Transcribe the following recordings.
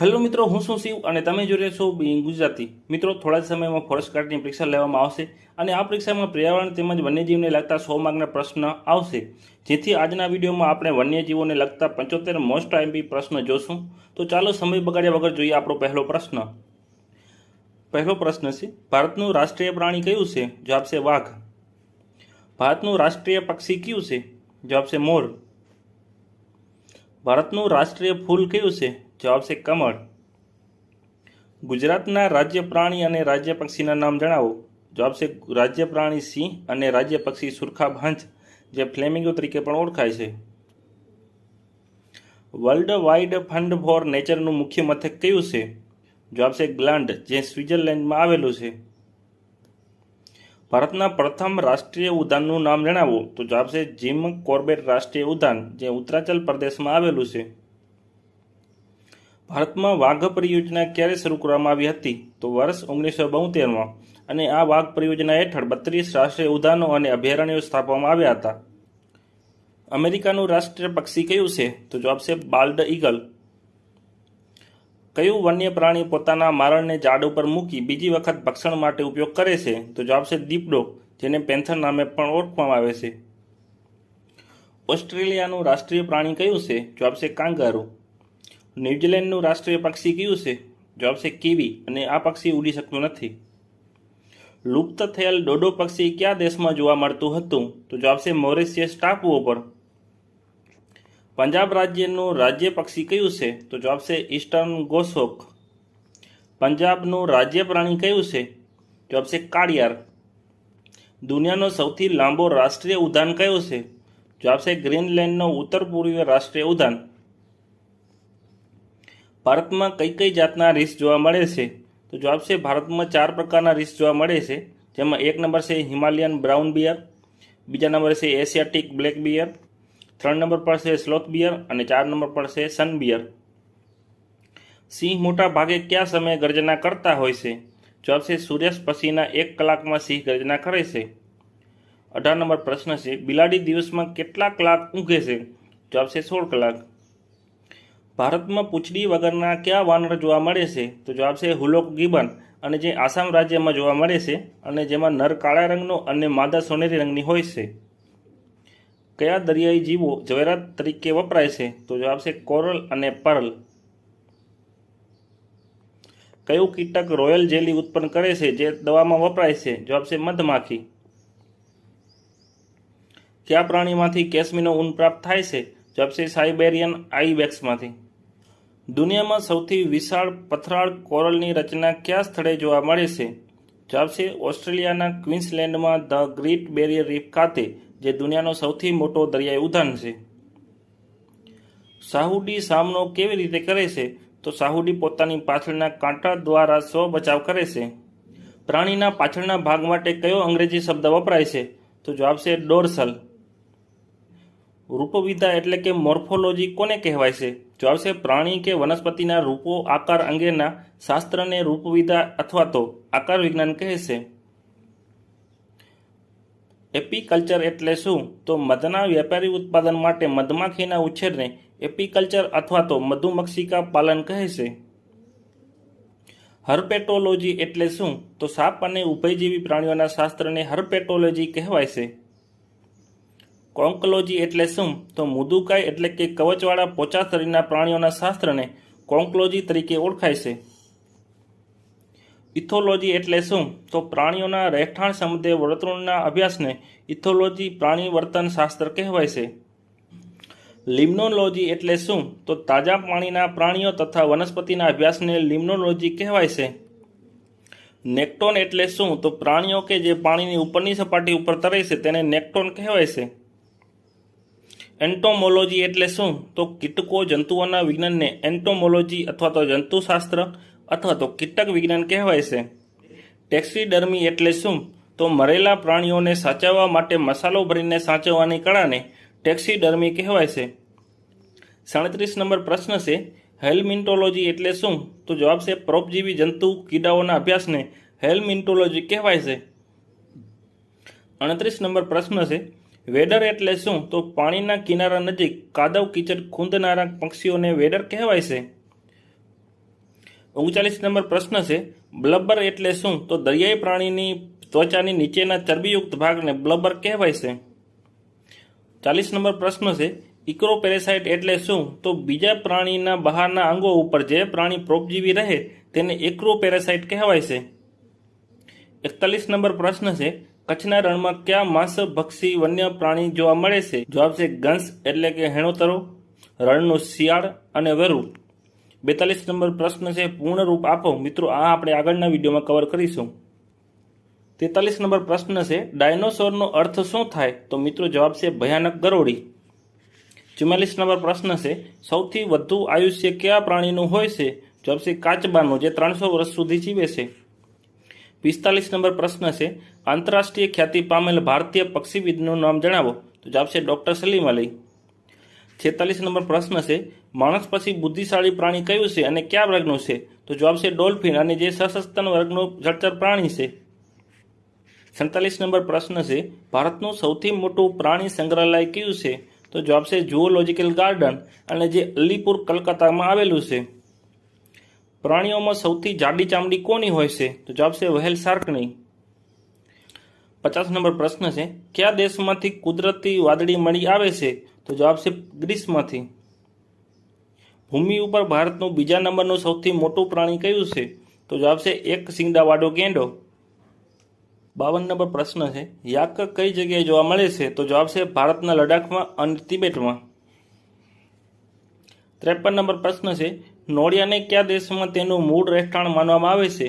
Hello મિત્રો, હું શું શિવ અને તમે જોઈ રહ્યા છો બિંગ ગુજરાતી. મિત્રો, થોડા સમયમાં ફોરેસ્ટ ગાર્ડની પરીક્ષા લેવામાં આવશે અને આ પરીક્ષામાં પર્યાવરણ તેમજ વન્યજીવને લગતા સો માર્કના પ્રશ્ન આવશે. જેથી આજના વિડીયોમાં આપણે વન્યજીવોને લગતા પંચોતેર મોસ્ટ આઈમ્પી પ્રશ્ન જોશું. તો ચાલો સમય બગાડ્યા વગર જોઈએ આપણો પહેલો પ્રશ્ન. પહેલો પ્રશ્ન છે, ભારતનું રાષ્ટ્રીય પ્રાણી કયું છે? જવાબ છે વાઘ. ભારતનું રાષ્ટ્રીય પક્ષી કયું છે? જવાબ છે મોર. ભારતનું રાષ્ટ્રીય ફૂલ કયું છે? જવાબ છે કમળ. ગુજરાતના રાજ્ય પ્રાણી અને રાજ્ય પક્ષીના નામ જણાવો. જવાબ છે રાજ્ય પ્રાણી સિંહ અને રાજ્ય પક્ષી સુરખાબ હંસ જે ફ્લેમિંગો તરીકે પણ ઓળખાય છે. વર્લ્ડ વાઇડ ફંડ ફોર નેચરનું મુખ્ય મથક કયું છે? જવાબ છે ગ્લાન્ડ, જે સ્વિટ્ઝરલેન્ડમાં આવેલું છે. ભારતના પ્રથમ રાષ્ટ્રીય ઉદ્યાનનું નામ જણાવો. તો જવાબ છે જીમ કોર્બેટ રાષ્ટ્રીય ઉદ્યાન, જે ઉત્તરાચલ પ્રદેશમાં આવેલું છે. ભારતમાં વાઘ પરિયોજના ક્યારે શરૂ કરવામાં આવી હતી? તો વર્ષ ઓગણીસો બોતેરમાં. અને આ વાઘ પરિયોજના હેઠળ બત્રીસ રાષ્ટ્રીય ઉદ્યાનો અને અભયારણ્યો સ્થાપવામાં આવ્યા હતા. અમેરિકાનું રાષ્ટ્રીય પક્ષી કયું છે? તો જવાબ છે બાલ્ડ ઈગલ. કયું વન્ય પ્રાણી પોતાના મારણને ઝાડ ઉપર મૂકી બીજી વખત ભક્ષણ માટે ઉપયોગ કરે છે? તો જવાબ છે દીપડો, જેને પેન્થર નામે પણ ઓળખવામાં આવે છે. ઓસ્ટ્રેલિયાનું રાષ્ટ્રીય પ્રાણી કયું છે? જવાબ છે કાંગારૂ. ન્યૂઝીલેન્ડનું રાષ્ટ્રીય પક્ષી કયું છે? જવાબ છે કીવી, અને આ પક્ષી ઉડી શકતું નથી. લુપ્ત થયેલ ડોડો પક્ષી કયા દેશમાં જોવા મળતું હતું? તો જવાબ છે મોરેશિયસ ટાપુઓ પર. પંજાબ રાજ્યનું રાજ્ય પક્ષી કયું છે? તો જવાબ છે ઈસ્ટર્ન ગોસોક પંજાબનું રાજ્ય પ્રાણી કયું છે? જવાબ છે કાળિયાર. દુનિયાનો સૌથી લાંબો રાષ્ટ્રીય ઉદ્યાન કયો છે? જવાબ છે ગ્રીનલેન્ડનો ઉત્તર પૂર્વીય રાષ્ટ્રીય ઉદ્યાન. ભારતમાં કઈ કઈ જાતના રીસ જોવા મળે છે? તો જવાબ છે ભારતમાં ચાર પ્રકારના રીસ જોવા મળે છે. જેમાં એક નંબર છે હિમાલયન બ્રાઉન બિયર બીજા નંબર છે એશિયાટિક બ્લેક બિયર ત્રણ નંબર પર છે સ્લોથ બિયર અને ચાર નંબર પર છે સન બિયર સિંહ મોટા ભાગે કયા સમયે ગર્જના કરતા હોય છે? જવાબ છે સૂર્યાસ્ત પછીના એક કલાકમાં સિંહ ગર્જના કરે છે. અઢાર નંબર પ્રશ્ન છે બિલાડી દિવસમાં કેટલા કલાક ઊંઘે છે? જવાબ છે સોળ કલાક. ભારતમાં પૂંછડી વગરના કયા વાનર જોવા મળે છે? તો જવાબ છે હુલોક ગિબન. અને જે આસામ રાજ્યમાં જોવા મળે છે અને જેમાં નર કાળા રંગનો અને માદા સોનેરી રંગની હોય છે. કયા દરિયાઈ જીવો જવેરાત તરીકે વપરાય છે? તો જવાબ છે કોરલ અને પર્લ. કયું કીટક રોયલ જેલી ઉત્પન્ન કરે છે? જે દવામાં વપરાય છે? જવાબ છે મધમાખી. કયા પ્રાણીમાંથી કેસમીનો ઊન પ્રાપ્ત થાય છે? જવાબ છે સાઇબેરિયન આઈબેક્સમાંથી દુનિયામાં સૌથી વિશાળ પથરાળ કોરલની રચના કયા સ્થળે જોવા મળે છે? જવાબ છે ઓસ્ટ્રેલિયાના ક્વીન્સલેન્ડમાં ધ ગ્રેટ બેરિયર રીફ ખાતે, જે દુનિયાનો સૌથી મોટો દરિયાઈ ઉદ્યાન છે. સાહુડી સામનો કેવી રીતે કરે છે? તો સાહુડી પોતાની પાછળના કાંટા દ્વારા સ્વ બચાવ કરે છે. પ્રાણીના પાછળના ભાગ માટે કયો અંગ્રેજી શબ્દ વપરાય છે? તો જવાબ છે ડોર્સલ. રૂપવિદ્યા એટલે કે મોર્ફોલોજી કોને કહેવાય છે? જવાબ છે પ્રાણી કે વનસ્પતિના રૂપો, આકાર અંગેના શાસ્ત્રને રૂપવિદ્યા અથવા તો આકાર વિજ્ઞાન કહે છે. એપીકલ્ચર એટલે શું? તો મધના વ્યાપારી ઉત્પાદન માટે મધમાખીના ઉછેરને એપીકલ્ચર અથવા તો મધુમક્ષિકા પાલન કહે છે. હર્પેટોલોજી એટલે શું? તો સાપ અને ઉભયજીવી પ્રાણીઓના શાસ્ત્રને હર્પેટોલોજી કહેવાય છે. કોન્કલોજી એટલે શું? તો મુદુકાય એટલે કે કવચવાળા પોચા શરીરના પ્રાણીઓના શાસ્ત્રને કોન્કોલોજી તરીકે ઓળખાય છે. ઇથોલોજી એટલે શું? તો પ્રાણીઓના રહેઠાણ સંબંધે વર્તણૂકના અભ્યાસને ઇથોલોજી પ્રાણી વર્તન શાસ્ત્ર કહેવાય છે. લિમ્નોલોજી એટલે શું? તો તાજા પાણીના પ્રાણીઓ તથા વનસ્પતિના અભ્યાસને લિમ્નોલોજી કહેવાય છે. નેક્ટોન એટલે શું? તો પ્રાણીઓ કે જે પાણીની ઉપરની સપાટી ઉપર તરે છે તેને નેક્ટોન કહેવાય છે. એન્ટોમોલોજી એટલે શું? તો કીટકો જંતુઓના વિજ્ઞાનને એન્ટોમોલોજી અથવા તો જંતુશાસ્ત્ર અથવા તો કીટક વિજ્ઞાન કહેવાય છે. ટેક્સીડર્મી એટલે શું? તો મરેલા પ્રાણીઓને સાચવવા માટે મસાલો ભરીને સાચવવાની કળાને ટેક્સીડર્મી કહેવાય છે. સાડત્રીસ નંબર પ્રશ્ન છે હેલ્મિન્ટોલોજી એટલે શું? તો જવાબ છે, પરોપજીવી જંતુ કીડાઓના અભ્યાસને હેલ્મિન્ટોલોજી કહેવાય છે. અડત્રીસ નંબર પ્રશ્ન છે વેડર એટલે શું? તો પાણીના કિનારા નજીક કાદવ કીચડ ખૂંદનારા પક્ષીઓને વેડર કહેવાય છે. ઓગણચાલીસ નંબર પ્રશ્ન છે, બ્લબર એટલે શું? તો દરિયાઈ પ્રાણીની ત્વચાની નીચેના ચરબીયુક્ત ભાગને બ્લબર કહેવાય છે. ચાલીસ નંબર પ્રશ્ન છે, ઇક્રોપેરેસાઇટ એટલે શું? તો બીજા પ્રાણીના બહારના અંગો ઉપર જે પ્રાણી પ્રોપજીવી રહે, તેને એક્રોપેરેસાઇટ કહેવાય છે. એકતાલીસ નંબર પ્રશ્ન છે કચ્છના રણમાં કયા માંસ, ભક્ષી, વન્ય પ્રાણી જોવા મળે છે? જવાબ છે ગંસ એટલે કે હેણોતરો, રણનું શિયાળ અને વરુ. બેતાલીસ નંબર પ્રશ્ન છે પૂર્ણ રૂપ આપો. મિત્રો, આ આપણે આગળના વિડીયોમાં કવર કરીશું. તેતાલીસ નંબર પ્રશ્ન છે, ડાયનોસોરનો અર્થ શું થાય? તો મિત્રો, જવાબ છે ભયાનક ગરોળી. ચુમ્માલીસ નંબર પ્રશ્ન છે, સૌથી વધુ આયુષ્ય કયા પ્રાણીનું હોય છે? જવાબ છે કાચબાનું, જે ત્રણસો વર્ષ સુધી જીવે છે. પિસ્તાલીસ નંબર પ્રશ્ન છે આંતરરાષ્ટ્રીય ખ્યાતિ પામેલ ભારતીય પક્ષીવિદનું નામ જણાવો. તો જવાબ છે ડૉક્ટર સલીમ અલી. છેતાલીસ નંબર પ્રશ્ન છે, માણસ પછી બુદ્ધિશાળી પ્રાણી કયું છે અને કયા વર્ગનું છે? તો જવાબ છે ડોલ્ફિન અને જે સશસ્તન વર્ગનું જળચર પ્રાણી છે. સડતાલીસ નંબર પ્રશ્ન છે, ભારતનું સૌથી મોટું પ્રાણી સંગ્રહાલય કયું છે? તો જવાબ છે જુઓલોજિકલ ગાર્ડન અને જે અલીપુર, કલકત્તામાં આવેલું છે. પ્રાણીઓમાં સૌથી જાડી ચામડી કોની હોય છે? તો જવાબ છે વહેલ શાર્કની પચાસ નંબર પ્રશ્ન છે, કયા દેશમાંથી કુદરતી વાદળી મળી આવે છે? તો જવાબ છે, ગ્રીસમાંથી. ભૂમિ ઉપર ભારતનું બીજા નંબરનું સૌથી મોટું પ્રાણી કયું છે? તો જવાબ છે, એક સિંગડાવાડો ગેંડો. બાવન નંબર પ્રશ્ન છે, યાક કઈ જગ્યાએ જોવા મળે છે? તો જવાબ છે, ભારતના લડાખમાં અને તિબેટમાં. ત્રેપન નંબર પ્રશ્ન છે, નોળિયાને કયા દેશમાં તેનું મૂળ રહેઠાણ માનવામાં આવે છે?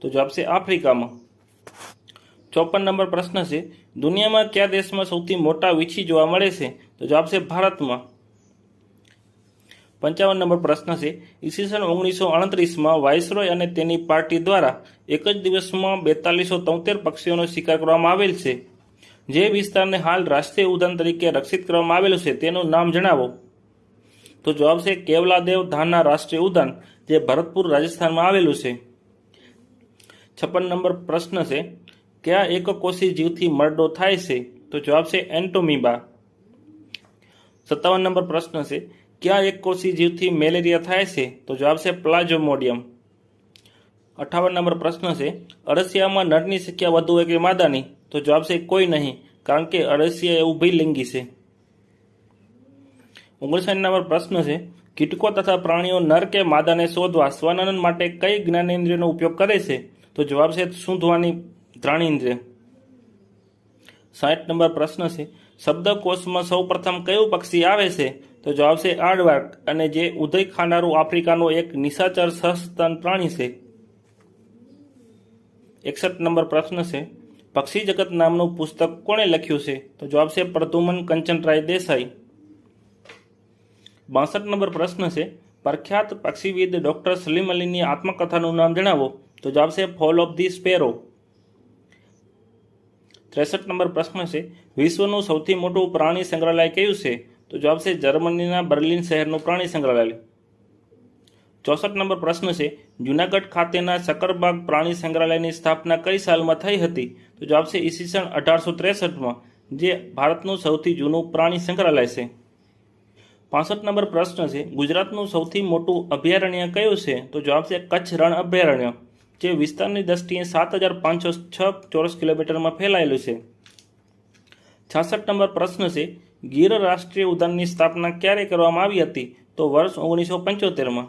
તો જવાબ છે, આફ્રિકામાં. ચોપન નંબર પ્રશ્ન છે, દુનિયામાં કયા દેશમાં સૌથી મોટા વીછી જોવા મળે છે? તો જવાબ છે ભારતમાં. પંચાવન નંબર પ્રશ્ન છે, ઈસવીસન ઓગણીસો અડત્રીસમાં વાઇસરોય અને તેની પાર્ટી દ્વારા એક જ દિવસમાં બેતાલીસો તોતેર પક્ષીઓનો શિકાર કરવામાં આવેલ છે. જે વિસ્તારને હાલ રાષ્ટ્રીય ઉદ્યાન તરીકે રક્ષિત કરવામાં આવેલું છે, તેનું નામ જણાવો. તો જવાબ છે કેવલાદેવ ધાના રાષ્ટ્રીય ઉદ્યાન, જે ભરતપુર રાજસ્થાનમાં આવેલું છે. છપ્પન નંબર પ્રશ્ન છે કયા એકકોષી જીવથી મરડો થાય છે તો જવાબ છે એન્ટોમીબા સત્તાવન નંબર પ્રશ્ન છે કયા એકકોષી જીવથી મેલેરિયા થાય છે તો જવાબ છે પ્લાઝોમોડિયમ અઠાવન નંબર પ્રશ્ન છે અળસિયામાં નરની સંખ્યા વધુ હોય કે માદાની તો જવાબ છે કોઈ નહીં કારણ કે અળસિયા એ ઊભી લિંગી છે ઓગણસાઠ નંબર પ્રશ્ન છે કીટકો તથા પ્રાણીઓ નર કે માદાને શોધવા સ્વનનન માટે કઈ જ્ઞાનેન્દ્રિયનો ઉપયોગ કરે છે? તો જવાબ છે સૂંઘવાની ઇન્દ્રિય સાઠ નંબર પ્રશ્ન છે, શબ્દકોશમાં સૌ પ્રથમ કયું પક્ષી આવે છે? તો જવાબ છે આડવાક. અને જે ઉદય ખાનારું આફ્રિકાનો એક નિશાચર સસ્તન પ્રાણી છે. એકસઠ નંબર પ્રશ્ન છે, પક્ષી જગત નામનું પુસ્તક કોણે લખ્યું છે? તો જવાબ છે પ્રદ્યુમન કંચનરાય દેસાઈ. બાસઠ નંબર પ્રશ્ન છે, પ્રખ્યાત પક્ષીવિદ ડોક્ટર સલીમ અલીની આત્મકથાનું નામ જણાવો? તો જવાબ છે ફોલ ઓફ ધી સ્પેરો. ત્રેસઠ નંબર પ્રશ્ન છે, વિશ્વનું સૌથી મોટું પ્રાણી સંગ્રહાલય કયું છે? તો જવાબ છે જર્મનીના બર્લિન શહેરનું પ્રાણી સંગ્રહાલય. ચોસઠ નંબર પ્રશ્ન છે, જૂનાગઢ ખાતેના સકરબાગ પ્રાણી સંગ્રહાલયની સ્થાપના કઈ સાલમાં થઈ હતી? તો જવાબ છે ઈસવીસન અઢારસો ત્રેસઠમાં, જે ભારતનું સૌથી જૂનું પ્રાણી સંગ્રહાલય છે. પાસઠ નંબર પ્રશ્ન છે, ગુજરાતનું સૌથી મોટું અભયારણ્ય કયું છે? તો જવાબ છે કચ્છ રણ અભયારણ્ય. જે વિસ્તારની દ્રષ્ટિએ સાત હજાર પાંચસો છ ચોરસ કિલોમીટરમાં ફેલાયેલું છે. છાસઠ નંબર પ્રશ્ન છે, ગીર રાષ્ટ્રીય ઉદ્યાનની સ્થાપના ક્યારે કરવામાં આવી હતી? તો વર્ષ ઓગણીસો પંચોતેરમાં.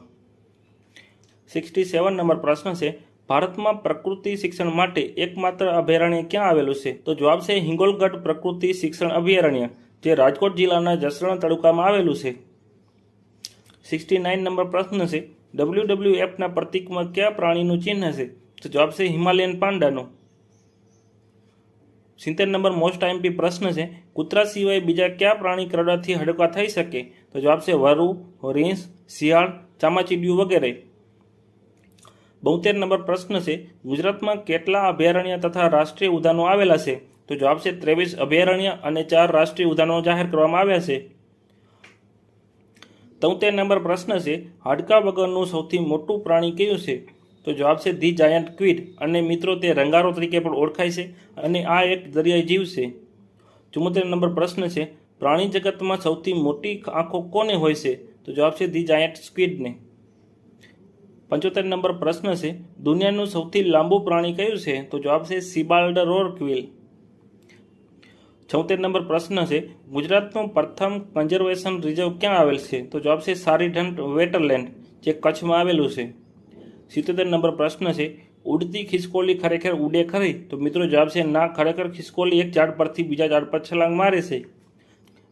સિક્સટી સેવન નંબર પ્રશ્ન છે, ભારતમાં પ્રકૃતિ શિક્ષણ માટે એકમાત્ર અભયારણ્ય ક્યાં આવેલું છે? તો જવાબ છે, હિંગોલગઢ પ્રકૃતિ શિક્ષણ અભયારણ્ય, જે રાજકોટ જિલ્લાના જસરણ તાલુકામાં આવેલું છે. સિક્સટી નાઇન નંબર પ્રશ્ન છે ડબલ્યુ ડબલ્યુ એફના પ્રતીકમાં કયા પ્રાણીનું ચિહ્ન છે? તો જવાબ છે હિમાલયન પાંડાનું. સિત્તેર નંબર મોસ્ટ આઈમ્પી પ્રશ્ન છે, કૂતરા સિવાય બીજા કયા પ્રાણી કરડાથી હડકા થઈ શકે? તો જવાબ છે વરુ રીંસ શિયાળ ચામાચીડિયું વગેરે. બોતેર નંબર પ્રશ્ન છે, ગુજરાતમાં કેટલા અભયારણ્ય તથા રાષ્ટ્રીય ઉદ્યાનો આવેલા છે? તો જવાબ છે ત્રેવીસ અભયારણ્ય અને ચાર રાષ્ટ્રીય ઉદ્યાનો જાહેર કરવામાં આવ્યા છે. તોતેર નંબર પ્રશ્ન છે, હાડકા વગરનું સૌથી મોટું પ્રાણી કયું છે? તો જવાબ છે, ધી જાયન્ટ ક્વિડ. અને મિત્રો, તે રંગારો તરીકે પણ ઓળખાય છે અને આ એક દરિયાઈ જીવ છે. ચુમ્મોતેર નંબર પ્રશ્ન છે, પ્રાણી જગતમાં સૌથી મોટી આંખો કોને હોય છે? તો જવાબ છે, ધી જાયન્ટ સ્ક્વિડને. પંચોતેર નંબર પ્રશ્ન છે, દુનિયાનું સૌથી લાંબુ પ્રાણી કયું છે? તો જવાબ છે સિબાલ્ડ રોરક્વિલ છોતેર નંબર પ્રશ્ન છે, ગુજરાતનું પ્રથમ કન્ઝર્વેશન રિઝર્વ ક્યાં આવેલ છે? તો જવાબ છે સારીઢંટ વેટરલેન્ડ, જે કચ્છમાં આવેલું છે. સિત્તોતેર નંબર પ્રશ્ન છે, ઉડતી ખિસકોલી ખરેખર ઉડે ખરી? તો મિત્રો જવાબ છે ના, ખરેખર ખિસકોલી એક ઝાડ પરથી બીજા ઝાડ પર છલાંગ મારે છે.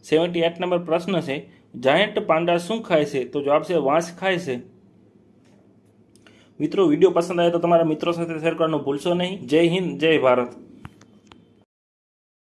સેવન્ટી એટ નંબર પ્રશ્ન છે જાયન્ટ પાંડા શું ખાય છે? તો જવાબ છે વાંસ ખાય છે. મિત્રો વીડિયો પસંદ આવે તો તમારા મિત્રો સાથે શેર કરવાનું ભૂલશો નહીં. જય હિન્દ, જય ભારત.